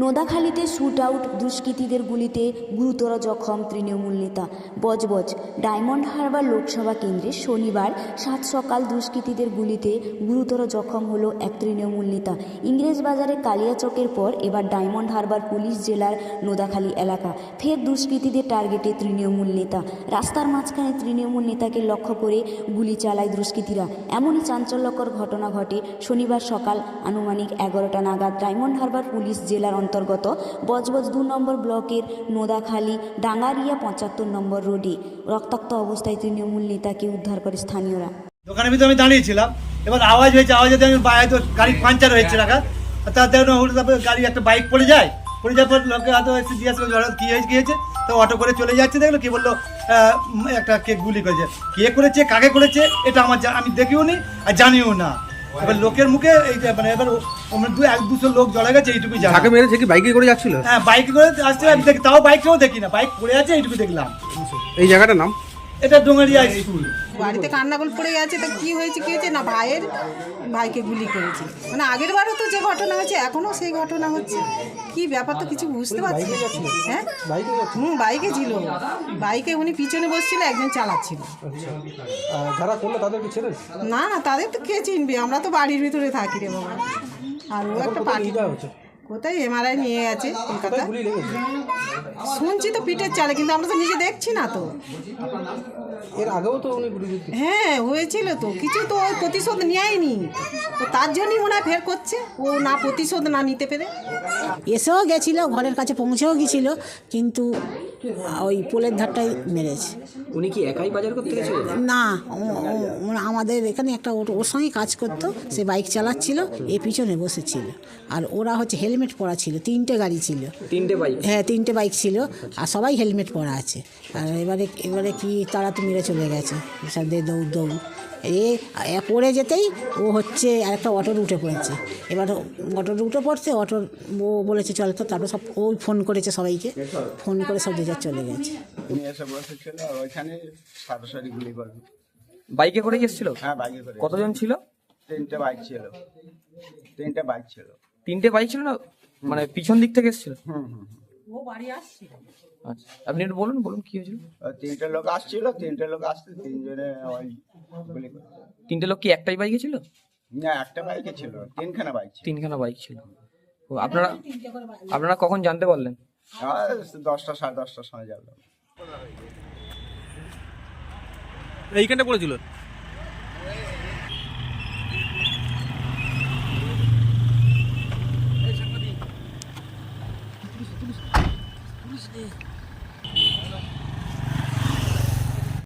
নোদাখালীতে shoot out দুষ্কৃতীদের গুলিতে গুরুতর জখম তৃণমূল নেতা। বজবজ ডায়মন্ড হারবার লোকসভা কেন্দ্রে শনিবার সাত সকাল দুষ্কৃতীদের গুলিতে গুরুতর জখম হল এক তৃণমূল নেতা। ইংরেজ ইংরেজবাজারে কালিয়াচকের পর এবার ডায়মন্ড হারবার পুলিশ জেলার নোদাখালী এলাকা। ফের দুষ্কৃতীদের টার্গেটে তৃণমূল নেতা। রাস্তার মাঝখানে তৃণমূল নেতাকে লক্ষ্য করে গুলি চালায় দুষ্কৃতীরা। এমনই চাঞ্চল্যকর ঘটনা ঘটে শনিবার সকাল আনুমানিক এগারোটা নাগাদ ডায়মন্ড হারবার পুলিশ জেলার অন্তর্গত বজবজ দু নম্বর ব্লকের নোদাখালী ডাঙ্গারিয়া পঁচাত্তর নম্বর রোডে রক্তাক্ত অবস্থায় তৃণমূল নেতাকে উদ্ধার করে স্থানীয়রা। দোকানের ভিতরে আমি দাঁড়িয়েছিলাম। এবার আওয়াজ হয়েছে, আওয়াজ আওয়াজে আমি বাইরে তো গাড়ি পাঞ্চার হয়েছে রাখা তার তারপরে গাড়ি একটা বাইক পড়ে যায়। পড়ে যাওয়ার পর লোকে হয়তো এসে জিজ্ঞাসা হঠাৎ কী হয়েছে কী হয়েছে? তো অটো করে চলে যাচ্ছে, দেখল কি বলল একটা কে গুলি করেছে। কে করেছে, কাকে করেছে, এটা আমার আমি দেখিও নি আর জানিও না। এবার লোকের মুখে এই যে মানে এবার ও- দু এক দুশো লোক জড়া গেছে এইটুকু জানা। যাকে মেরেছে কি? বাইকে করে যাচ্ছিল? হ্যাঁ বাইকে করে আসছে আমি দেখি তাও বাইকেও দেখি না বাইক পড়ে আছে এইটুকু দেখলাম। এই জায়গাটার নাম? এটা ডোঙারিয়া স্কুল বাড়িতে কান্নাগোল পড়ে গেছে তো কি হয়েছে কি হয়েছে? না ভাইয়ের ভাইকে গুলি করেছে। মানে আগের বারও তো যে ঘটনা হয়েছে এখনও সেই ঘটনা হচ্ছে। কি ব্যাপার তো কিছু বুঝতে পারছি। হ্যাঁ? হুম বাইকে ছিল। বাইকে উনি পিছনে বসছিল একজন চালাচ্ছিল। যারা করল তাদেরকে ছেড়ে না না তাদের তো কে চিনবে? আমরা তো বাড়ির ভিতরে থাকি রে বাবা। আর ও একটা পার্টি কোথায় এমআরআই নিয়ে গেছে? কলকাতা? শুনছি তো পিঠের চালে কিন্তু আমরা তো নিজে দেখছি না তো। এর আগেও তো উনি হ্যাঁ হয়েছিল তো। কিছু তো ওই প্রতিশোধ নেয়নি। তো তার জন্যই মনে হয় ফের করছে। ও না প্রতিশোধ না নিতে পেরে। এসেও গেছিল ঘরের কাছে পৌঁছেও গেছিল কিন্তু ওই পোলের ধারটাই মেরেছে। উনি কি একাই বাজার করতে গেছিলেন? না আমাদের এখানে একটা ওর সঙ্গে কাজ করতো সে বাইক চালাচ্ছিল এ পিছনে বসেছিল। আর ওরা হচ্ছে হেলমেট পরা ছিল তিনটে গাড়ি ছিল। তিনটে বাইক? হ্যাঁ তিনটে বাইক ছিল আর সবাই হেলমেট পরা আছে। আর এবারে এবারে কি তারা তো মেরে চলে গেছে দৌড় দৌড়। এ এ পড়ে যেতেই ও হচ্ছে আরেকটা অটোর উঠে পড়েছে। এবার অটোর উঠে পড়ছে অটোর ও বলেছে চল তো। তারপর সব ওই ফোন করেছে সবাইকে। ফোন করে সব যে চলে গেছে। উনি এসে বসেছিল আর ওইখানে সরাসরি গুলি করবে বাইকে করে এসেছিল? হ্যাঁ বাইকে করে। কতজন ছিল? তিনটে বাইক ছিল। তিনটে বাইক ছিল। তিনটে বাইক ছিল না? মানে পিছন দিক থেকে এসেছিল? হুম হুম। হুম। আচ্ছা আপনি একটু বলুন বলুন কি হয়েছিল? তিনটে লোক আসছিল তিনটে লোক আসতে তিনজনে ওই গুলি করছে। তিনটে লোক কি একটাই বাইকে ছিল? না একটা বাইকে ছিল তিনখানা বাইক ছিল। তিনখানা বাইক ছিল। ও আপনারা আপনারা কখন জানতে পারলেন? আর দশটা সাড়ে দশটার সময় যাব এইখানটা পড়েছিল? 不是的。